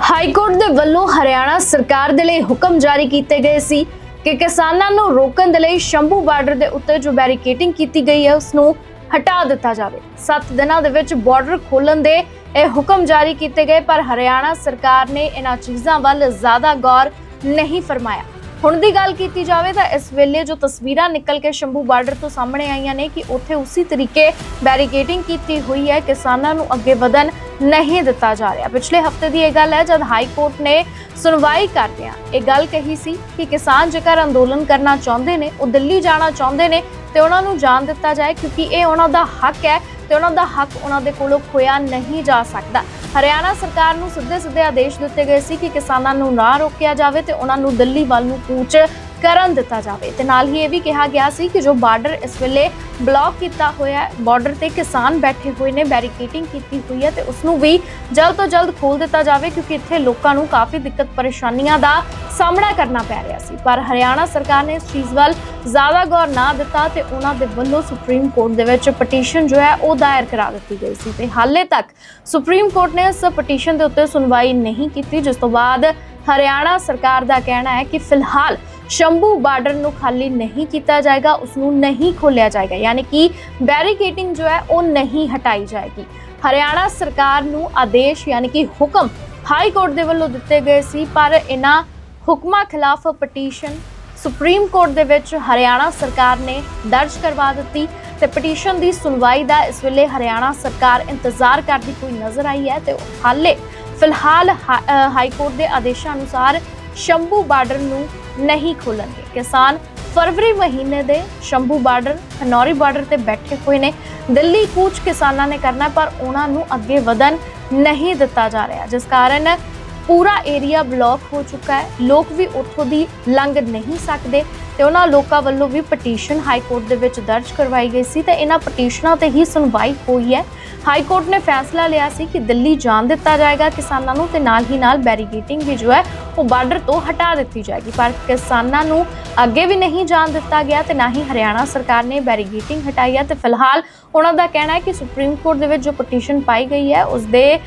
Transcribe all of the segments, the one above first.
High court ਦੇ ਵੱਲੋਂ ਹਰਿਆਣਾ ਸਰਕਾਰ ਦੇ ਲਈ ਹੁਕਮ ਜਾਰੀ ਕੀਤੇ ਗਏ ਸੀ ਕਿ ਕਿਸਾਨਾਂ ਨੂੰ ਰੋਕਣ ਦੇ ਲਈ ਸ਼ੰਭੂ ਬਾਰਡਰ ਦੇ ਉੱਤੇ ਜੋ ਬੈਰੀਕੇਡਿੰਗ ਕੀਤੀ ਗਈ ਹੈ ਉਸ ਨੂੰ ਹਟਾ ਦਿੱਤਾ ਜਾਵੇ। 7 ਦਿਨਾਂ ਦੇ ਵਿੱਚ ਬਾਰਡਰ ਖੋਲਣ ਦੇ ਇਹ ਹੁਕਮ ਜਾਰੀ ਕੀਤੇ ਗਏ, ਪਰ ਹਰਿਆਣਾ ਸਰਕਾਰ ਨੇ ਇਹਨਾਂ ਚੀਜ਼ਾਂ ਵੱਲ ਜ਼ਿਆਦਾ ਗੌਰ ਨਹੀਂ ਫਰਮਾਇਆ। ਹੁਣ ਦੀ ਗੱਲ ਕੀਤੀ ਜਾਵੇ ਤਾਂ ਇਸ ਵੇਲੇ ਜੋ ਤਸਵੀਰਾਂ ਨਿਕਲ ਕੇ ਸ਼ੰਭੂ ਬਾਰਡਰ ਤੋਂ ਸਾਹਮਣੇ ਆਈਆਂ ਨੇ ਕਿ ਉੱਥੇ ਉਸੇ ਤਰੀਕੇ ਬੈਰੀਕੇਡਿੰਗ ਕੀਤੀ ਹੋਈ ਹੈ, ਕਿਸਾਨਾਂ ਨੂੰ ਅੱਗੇ ਵਧਣ ਨਹੀਂ ਦਿੱਤਾ ਜਾ ਰਿਹਾ। ਪਿਛਲੇ ਹਫ਼ਤੇ ਦੀ ਇਹ ਗੱਲ ਹੈ, ਜਦ ਹਾਈ ਕੋਰਟ ਨੇ ਸੁਣਵਾਈ ਕਰਦਿਆਂ ਇਹ ਗੱਲ ਕਹੀ ਸੀ ਕਿ ਕਿਸਾਨ ਜੇਕਰ ਅੰਦੋਲਨ ਕਰਨਾ ਚਾਹੁੰਦੇ ਨੇ, ਉਹ ਦਿੱਲੀ ਜਾਣਾ ਚਾਹੁੰਦੇ ਨੇ, ਤੇ ਉਹਨਾਂ ਨੂੰ ਜਾਣ ਦਿੱਤਾ ਜਾਏ ਕਿਉਂਕਿ ਇਹ ਉਹਨਾਂ ਦਾ ਹੱਕ ਹੈ ਤੇ ਉਹਨਾਂ ਦਾ ਹੱਕ ਉਹਨਾਂ ਦੇ ਕੋਲੋਂ ਖੋਇਆ ਨਹੀਂ ਜਾ ਸਕਦਾ। ਹਰਿਆਣਾ ਸਰਕਾਰ ਨੂੰ ਸਿੱਧੇ ਸਿੱਧੇ ਆਦੇਸ਼ ਦਿੱਤੇ ਗਏ ਸੀ ਕਿ ਕਿਸਾਨਾਂ ਨੂੰ ਨਾ ਰੋਕਿਆ ਜਾਵੇ ਤੇ ਉਹਨਾਂ ਨੂੰ ਦਿੱਲੀ ਵੱਲ ਨੂੰ ਕੂਚ ਕਰਨ ਦਿੱਤਾ ਜਾਵੇ। ਤੇ ਨਾਲ ਹੀ ਇਹ ਵੀ ਕਿਹਾ ਗਿਆ ਸੀ ਕਿ ਜੋ ਬਾਰਡਰ ਇਸ ਵੇਲੇ ਬਲੌਕ ਕੀਤਾ ਹੋਇਆ ਹੈ, ਬਾਰਡਰ ਤੇ ਕਿਸਾਨ ਬੈਠੇ ਹੋਏ ਨੇ, ਬੈਰੀਕੇਟਿੰਗ ਕੀਤੀ ਹੋਈ ਹੈ ਤੇ ਉਸ ਨੂੰ ਵੀ ਜਲਦ ਤੋਂ ਜਲਦ ਖੋਲ ਦਿੱਤਾ ਜਾਵੇ ਕਿਉਂਕਿ ਇੱਥੇ ਲੋਕਾਂ ਨੂੰ ਕਾਫੀ ਦਿੱਕਤ ਪਰੇਸ਼ਾਨੀਆਂ ਦਾ ਸਾਹਮਣਾ ਕਰਨਾ ਪੈ ਰਿਹਾ ਸੀ। ਪਰ ਹਰਿਆਣਾ ਸਰਕਾਰ ਨੇ ਇਸ ਚੀਜ਼ ਵੱਲ ਜ਼ਿਆਦਾ ਗੌਰ ਨਾ ਦਿੱਤਾ ਤੇ ਉਹਨਾਂ ਦੇ ਵੱਲੋਂ ਸੁਪਰੀਮ ਕੋਰਟ ਦੇ ਵਿੱਚ ਪਟੀਸ਼ਨ ਜੋ ਹੈ ਉਹ ਦਾਇਰ ਕਰਾ ਦਿੱਤੀ ਗਈ ਸੀ ਤੇ ਹਾਲੇ ਤੱਕ ਸੁਪਰੀਮ ਕੋਰਟ ਨੇ ਇਸ ਪਟੀਸ਼ਨ ਦੇ ਉੱਤੇ ਸੁਣਵਾਈ ਨਹੀਂ ਕੀਤੀ, ਜਿਸ ਤੋਂ ਬਾਅਦ ਹਰਿਆਣਾ ਸਰਕਾਰ ਦਾ ਕਹਿਣਾ ਹੈ ਕਿ ਫਿਲਹਾਲ ਸ਼ੰਭੂ ਬਾਰਡਰ ਨੂੰ ਖਾਲੀ ਨਹੀਂ ਕੀਤਾ ਜਾਏਗਾ ਉਸ ਨੂੰ ਨਹੀਂ ਖੋਲਿਆ ਜਾਏਗਾ। ਯਾਨੀ ਕਿ ਬੈਰੀਕੇਡਿੰਗ ਜੋ ਹੈ, ਉਹ ਨਹੀਂ ਹਟਾਈ ਜਾਏਗੀ। ਹਰਿਆਣਾ ਸਰਕਾਰ ਨੂੰ ਆਦੇਸ਼, ਯਾਨੀ ਕਿ ਹੁਕਮ ਹਾਈ ਕੋਰਟ ਦੇ ਵੱਲੋਂ ਦਿੱਤੇ ਗਏ ਸੀ, ਪਰ ਇਹਨਾਂ ਹੁਕਮਾਂ ਖਿਲਾਫ ਪਟੀਸ਼ਨ ਸੁਪਰੀਮ ਕੋਰਟ ਦੇ ਵਿੱਚ ਹਰਿਆਣਾ ਸਰਕਾਰ ਨੇ ਦਰਜ ਕਰਵਾ ਦਿੱਤੀ ਤੇ ਪਟੀਸ਼ਨ ਦੀ ਸੁਣਵਾਈ ਦਾ ਇਸ ਵੇਲੇ ਹਰਿਆਣਾ ਸਰਕਾਰ ਇੰਤਜ਼ਾਰ ਕਰਦੀ ਕੋਈ ਨਜ਼ਰ ਆਈ ਹੈ ਤੇ ਹਾਲੇ ਫਿਲਹਾਲ ਹਾ- ਹਾਈ ਕੋਰਟ ਦੇ ਆਦੇਸ਼ਾਂ ਅਨੁਸਾਰ ਸ਼ੰਭੂ ਬਾਰਡਰ ਨੂੰ ਨਹੀਂ ਖੋਲਣਗੇ। ਕਿਸਾਨ ਫਰਵਰੀ ਮਹੀਨੇ ਦੇ ਸ਼ੰਭੂ ਬਾਰਡਰ ਹਨੌਰੀ ਬਾਰਡਰ ਤੇ ਬੈਠੇ ਹੋਏ ਨੇ। ਦਿੱਲੀ ਕੂਚ ਕਿਸਾਨਾਂ ਨੇ ਕਰਨਾ ਪਰ ਉਹਨਾਂ ਨੂੰ ਅੱਗੇ ਵਧਣ ਨਹੀਂ ਦਿੱਤਾ ਜਾ ਰਿਹਾ। ਜਿਸ ਕਾਰਨ ਪੂਰਾ ਏਰੀਆ ਬਲੌਕ ਹੋ ਚੁੱਕਾ ਹੈ। ਲੋਕ ਵੀ ਉੱਥੋਂ ਦੀ ਲੰਘ ਨਹੀਂ ਸਕਦੇ ਤੇ ਉਹਨਾਂ ਲੋਕਾਂ ਵੱਲੋਂ ਵੀ ਪਟੀਸ਼ਨ ਹਾਈ ਕੋਰਟ ਦੇ ਵਿੱਚ ਦਰਜ ਕਰਵਾਈ ਗਈ ਸੀ ਤੇ ਇਹਨਾਂ ਪਟੀਸ਼ਨਾਂ ਤੇ ਹੀ ਸੁਣਵਾਈ ਹੋਈ ਹੈ। ਹਾਈ ਕੋਰਟ ਨੇ ਫੈਸਲਾ ਲਿਆ ਸੀ ਕਿ ਦਿੱਲੀ ਜਾਣ ਦਿੱਤਾ ਜਾਏਗਾ। ਕਿਸਾਨਾਂ ਨੂੰ ਤੇ ਨਾਲ ਹੀ ਨਾਲ ਬੈਰੀਗੇਟਿੰਗ ਵੀ ਜੋ ਹੈ ਉਹ ਬਾਰਡਰ ਤੋਂ ਹਟਾ ਦਿੱਤੀ ਜਾਏਗੀ। ਪਰ ਕਿਸਾਨਾਂ ਨੂੰ ਅੱਗੇ ਵੀ ਨਹੀਂ ਜਾਣ ਦਿੱਤਾ ਗਿਆ ਤੇ ਨਾ ਹੀ ਹਰਿਆਣਾ ਸਰਕਾਰ ਨੇ ਬੈਰੀਕੇਡਿੰਗ ਹਟਾਈ ਹੈ ਤੇ ਫਿਲਹਾਲ ਉਹਨਾਂ ਦਾ ਕਹਿਣਾ ਹੈ ਕਿ ਸੁਪਰੀਮ ਕੋਰਟ ਦੇ ਵਿੱਚ ਜੋ ਪਟੀਸ਼ਨ ਪਾਈ ਗਈ ਹੈ, ਉਸ ਦੇ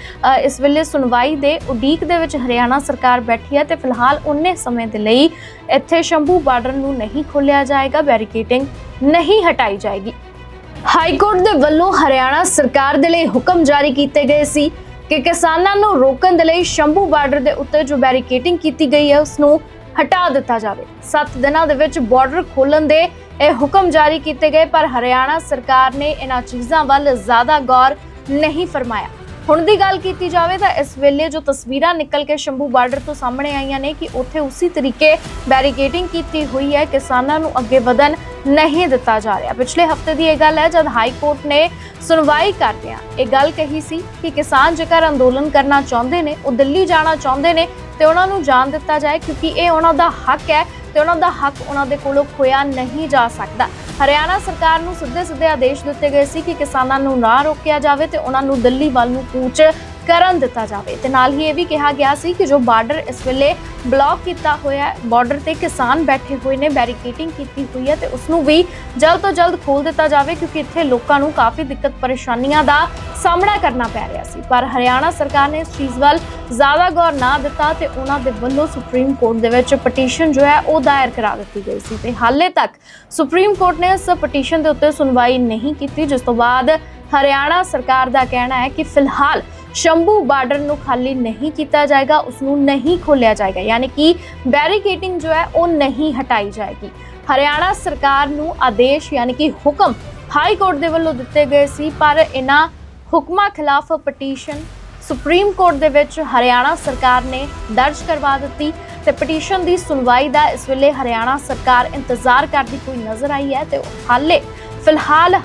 ਇਸ ਵੇਲੇ ਸੁਣਵਾਈ ਦੇ ਉਡੀਕ ਦੇ ਵਿੱਚ ਹਰਿਆਣਾ ਸਰਕਾਰ ਬੈਠੀ ਹੈ ਤੇ ਫਿਲਹਾਲ ਉਨੇ ਸਮੇਂ ਦੇ ਲਈ ਇੱਥੇ ਸ਼ੰਭੂ ਬਾਰਡਰ ਨੂੰ ਨਹੀਂ ਖੋਲਿਆ ਜਾਏਗਾ ਬੈਰੀਕੇਟਿੰਗ ਨਹੀਂ ਹਟਾਈ ਜਾਏਗੀ। ਹਾਈ ਕੋਰਟ ਦੇ ਵੱਲੋਂ ਹਰਿਆਣਾ ਸਰਕਾਰ ਦੇ ਲਈ ਹੁਕਮ ਜਾਰੀ ਕੀਤੇ ਗਏ ਸੀ ਕਿ ਕਿਸਾਨਾਂ ਨੂੰ ਰੋਕਣ ਦੇ ਲਈ ਸ਼ੰਭੂ ਬਾਰਡਰ ਦੇ ਉੱਤੇ ਜੋ ਬੈਰੀਕੇਟਿੰਗ ਕੀਤੀ ਗਈ ਹੈ ਉਸ ਨੂੰ ਹਟਾ ਦਿੱਤਾ ਜਾਵੇ। 7 ਦਿਨਾਂ ਦੇ ਵਿੱਚ ਬਾਰਡਰ ਖੋਲਣ ਦੇ ਇਹ ਹੁਕਮ ਜਾਰੀ ਕੀਤੇ ਗਏ, ਪਰ ਹਰਿਆਣਾ ਸਰਕਾਰ ਨੇ ਇਹਨਾਂ ਚੀਜ਼ਾਂ ਵੱਲ ਜ਼ਿਆਦਾ ਗੌਰ ਨਹੀਂ ਫਰਮਾਇਆ। ਹੁਣ ਦੀ ਗੱਲ ਕੀਤੀ ਜਾਵੇ ਤਾਂ ਇਸ ਵੇਲੇ ਜੋ ਤਸਵੀਰਾਂ ਨਿਕਲ ਕੇ ਸ਼ੰਭੂ ਬਾਰਡਰ ਤੋਂ ਸਾਹਮਣੇ ਆਈਆਂ ਨੇ ਕਿ ਉੱਥੇ ਉਸੇ ਤਰੀਕੇ ਬੈਰੀਕੇਡਿੰਗ ਕੀਤੀ ਹੋਈ ਹੈ, ਕਿਸਾਨਾਂ ਨੂੰ ਅੱਗੇ ਵਧਣ ਨਹੀਂ ਦਿੱਤਾ ਜਾ ਰਿਹਾ। ਪਿਛਲੇ ਹਫ਼ਤੇ ਦੀ ਇਹ ਗੱਲ ਹੈ, ਜਦ ਹਾਈ ਕੋਰਟ ਨੇ ਸੁਣਵਾਈ ਕਰਦਿਆਂ ਇਹ ਗੱਲ ਕਹੀ ਸੀ ਕਿ ਕਿਸਾਨ ਜੇਕਰ ਅੰਦੋਲਨ ਕਰਨਾ ਚਾਹੁੰਦੇ ਨੇ, ਉਹ ਦਿੱਲੀ ਜਾਣਾ ਚਾਹੁੰਦੇ ਨੇ, ਤੇ ਉਹਨਾਂ ਨੂੰ ਜਾਣ ਦਿੱਤਾ ਜਾਏ ਕਿਉਂਕਿ ਇਹ ਉਹਨਾਂ ਦਾ ਹੱਕ ਹੈ ਤੇ ਉਹਨਾਂ ਦਾ ਹੱਕ ਉਹਨਾਂ ਦੇ ਕੋਲੋਂ ਖੋਇਆ ਨਹੀਂ ਜਾ ਸਕਦਾ। ਹਰਿਆਣਾ ਸਰਕਾਰ ਨੂੰ ਸਿੱਧੇ ਸਿੱਧੇ ਆਦੇਸ਼ ਦਿੱਤੇ ਗਏ ਸੀ ਕਿ ਕਿਸਾਨਾਂ ਨੂੰ ਨਾ ਰੋਕਿਆ ਜਾਵੇ ਤੇ ਉਹਨਾਂ ਨੂੰ ਦਿੱਲੀ ਵੱਲ ਨੂੰ ਕੂਚ ਕਰਨ ਦਿੱਤਾ ਜਾਵੇ। ਤੇ ਨਾਲ ਹੀ ਇਹ ਵੀ ਕਿਹਾ ਗਿਆ ਸੀ ਕਿ ਜੋ ਬਾਰਡਰ ਇਸ ਵੇਲੇ ਬਲੌਕ ਕੀਤਾ ਹੋਇਆ ਹੈ, ਬਾਰਡਰ ਤੇ ਕਿਸਾਨ ਬੈਠੇ ਹੋਏ ਨੇ, ਬੈਰੀਕੇਟਿੰਗ ਕੀਤੀ ਹੋਈ ਹੈ ਤੇ ਉਸ ਨੂੰ ਵੀ ਜਲਦ ਤੋਂ ਜਲਦ ਖੋਲ ਦਿੱਤਾ ਜਾਵੇ ਕਿਉਂਕਿ ਇੱਥੇ ਲੋਕਾਂ ਨੂੰ ਕਾਫੀ ਦਿੱਕਤ ਪਰੇਸ਼ਾਨੀਆਂ ਦਾ ਸਾਹਮਣਾ ਕਰਨਾ ਪੈ ਰਿਹਾ ਸੀ। ਪਰ ਹਰਿਆਣਾ ਸਰਕਾਰ ਨੇ ਇਸ ਚੀਜ਼ ਵੱਲ ਜ਼ਿਆਦਾ ਗੌਰ ਨਾ ਦਿੱਤਾ ਤੇ ਉਹਨਾਂ ਦੇ ਵੱਲੋਂ ਸੁਪਰੀਮ ਕੋਰਟ ਦੇ ਵਿੱਚ ਪਟੀਸ਼ਨ ਜੋ ਹੈ ਉਹ ਦਾਇਰ ਕਰਾ ਦਿੱਤੀ ਗਈ ਸੀ ਤੇ ਹਾਲੇ ਤੱਕ ਸੁਪਰੀਮ ਕੋਰਟ ਨੇ ਇਸ ਪਟੀਸ਼ਨ ਦੇ ਉੱਤੇ ਸੁਣਵਾਈ ਨਹੀਂ ਕੀਤੀ, ਜਿਸ ਤੋਂ ਬਾਅਦ ਹਰਿਆਣਾ ਸਰਕਾਰ ਦਾ ਕਹਿਣਾ ਹੈ ਕਿ ਫਿਲਹਾਲ ਸ਼ੰਭੂ ਬਾਰਡਰ ਨੂੰ ਖਾਲੀ ਨਹੀਂ ਕੀਤਾ ਜਾਏਗਾ ਉਸ ਨੂੰ ਨਹੀਂ ਖੋਲਿਆ ਜਾਏਗਾ। ਯਾਨੀ ਕਿ ਬੈਰੀਕੇਡਿੰਗ ਜੋ ਹੈ, ਉਹ ਨਹੀਂ ਹਟਾਈ ਜਾਏਗੀ। ਹਰਿਆਣਾ ਸਰਕਾਰ ਨੂੰ ਆਦੇਸ਼, ਯਾਨੀ ਕਿ ਹੁਕਮ ਹਾਈ ਕੋਰਟ ਦੇ ਵੱਲੋਂ ਦਿੱਤੇ ਗਏ ਸੀ, ਪਰ ਇਹਨਾਂ ਹੁਕਮਾਂ ਖਿਲਾਫ ਪਟੀਸ਼ਨ ਸੁਪਰੀਮ ਕੋਰਟ ਦੇ ਵਿੱਚ ਹਰਿਆਣਾ ਸਰਕਾਰ ਨੇ ਦਰਜ ਕਰਵਾ ਦਿੱਤੀ ਤੇ ਪਟੀਸ਼ਨ ਦੀ ਸੁਣਵਾਈ ਦਾ ਇਸ ਵੇਲੇ ਹਰਿਆਣਾ ਸਰਕਾਰ ਇੰਤਜ਼ਾਰ ਕਰਦੀ ਕੋਈ ਨਜ਼ਰ ਆਈ ਹੈ ਤੇ ਹਾਲੇ ਫਿਲਹਾਲ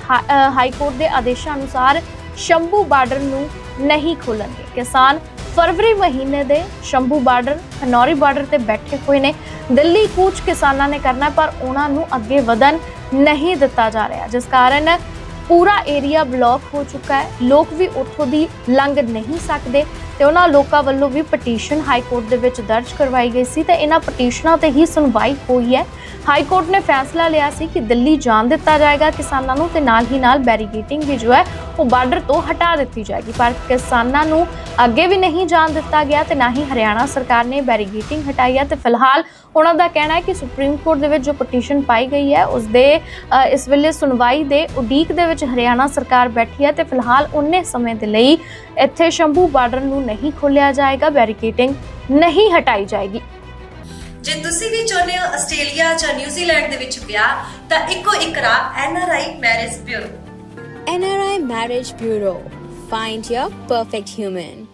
ਹਾਈ ਕੋਰਟ ਦੇ ਆਦੇਸ਼ਾਂ ਅਨੁਸਾਰ ਸ਼ੰਭੂ ਬਾਰਡਰ ਨੂੰ ਨਹੀਂ ਖੋਲਣਗੇ ਕਿਸਾਨ ਫਰਵਰੀ ਮਹੀਨੇ ਦੇ ਸ਼ੰਭੂ ਬਾਰਡਰ ਹਨੌਰੀ ਬਾਰਡਰ ਤੇ ਬੈਠੇ ਹੋਏ ਨੇ। ਦਿੱਲੀ ਕੂਚ ਕਿਸਾਨਾਂ ਨੇ ਕਰਨਾ, ਪਰ ਉਹਨਾਂ ਨੂੰ ਅੱਗੇ ਵਧਣ ਨਹੀਂ ਦਿੱਤਾ ਜਾ ਰਿਹਾ। ਜਿਸ ਕਾਰਨ ਪੂਰਾ ਏਰੀਆ ਬਲੌਕ ਹੋ ਚੁੱਕਾ ਹੈ। ਲੋਕ ਵੀ ਉੱਥੋਂ ਦੀ ਲੰਘ ਨਹੀਂ ਸਕਦੇ। ਤੇ ਉਹਨਾਂ ਲੋਕਾਂ ਵੱਲੋਂ ਵੀ ਪਟੀਸ਼ਨ ਹਾਈ ਕੋਰਟ ਦੇ ਵਿੱਚ ਦਰਜ ਕਰਵਾਈ ਗਈ ਸੀ ਤੇ ਇਹਨਾਂ ਪਟੀਸ਼ਨਾਂ ਤੇ ਹੀ ਸੁਣਵਾਈ ਹੋਈ ਹੈ। ਹਾਈ ਕੋਰਟ ਨੇ ਫੈਸਲਾ ਲਿਆ ਸੀ ਕਿ ਦਿੱਲੀ ਜਾਣ ਦਿੱਤਾ ਜਾਏਗਾ ਕਿਸਾਨਾਂ ਨੂੰ ਤੇ ਨਾਲ ਹੀ ਨਾਲ ਬੈਰੀਗੇਟਿੰਗ ਵੀ ਜੋ ਹੈ ਉਹ ਬਾਰਡਰ ਤੋਂ ਹਟਾ ਦਿੱਤੀ ਜਾਏਗੀ। ਪਰ ਕਿਸਾਨਾਂ ਨੂੰ ਅੱਗੇ ਵੀ ਨਹੀਂ ਜਾਣ ਦਿੱਤਾ ਗਿਆ ਤੇ ਨਾ ਹੀ ਹਰਿਆਣਾ ਸਰਕਾਰ ਨੇ ਬੈਰੀਗੇਟਿੰਗ ਹਟਾਈ ਹੈ ਤੇ ਫਿਲਹਾਲ ਉਹਨਾਂ ਦਾ ਕਹਿਣਾ ਹੈ ਕਿ ਸੁਪਰੀਮ ਕੋਰਟ ਦੇ ਵਿੱਚ ਜੋ ਪਟੀਸ਼ਨ ਪਾਈ ਗਈ ਹੈ, ਉਸ ਦੇ ਇਸ ਵੇਲੇ ਸੁਣਵਾਈ ਦੇ ਉਡੀਕ ਦੇ ਵਿੱਚ ਹਰਿਆਣਾ ਸਰਕਾਰ ਬੈਠੀ ਹੈ ਤੇ ਫਿਲਹਾਲ ਉਨੇ ਸਮੇਂ ਦੇ ਲਈ ਇੱਥੇ ਸ਼ੰਭੂ ਬਾਰਡਰ ਨੂੰ ਨਹੀਂ ਖੋਲ੍ਹਿਆ ਜਾਏਗਾ ਬੈਰੀਕੇਟਿੰਗ ਨਹੀਂ ਹਟਾਈ ਜਾਏਗੀ ਜੇ ਤੁਸੀਂ ਵੀ ਚਾਹੁੰਦੇ ਹੋ ਆਸਟ੍ਰੇਲੀਆ ਜਾਂ ਨਿਊਜ਼ੀਲੈਂਡ ਦੇ ਵਿੱਚ ਵਿਆਹ ਤਾਂ ਇੱਕੋ ਇੱਕ ਰਾਹ NRI marriage bureau NRI Marriage Bureau. Find your perfect human.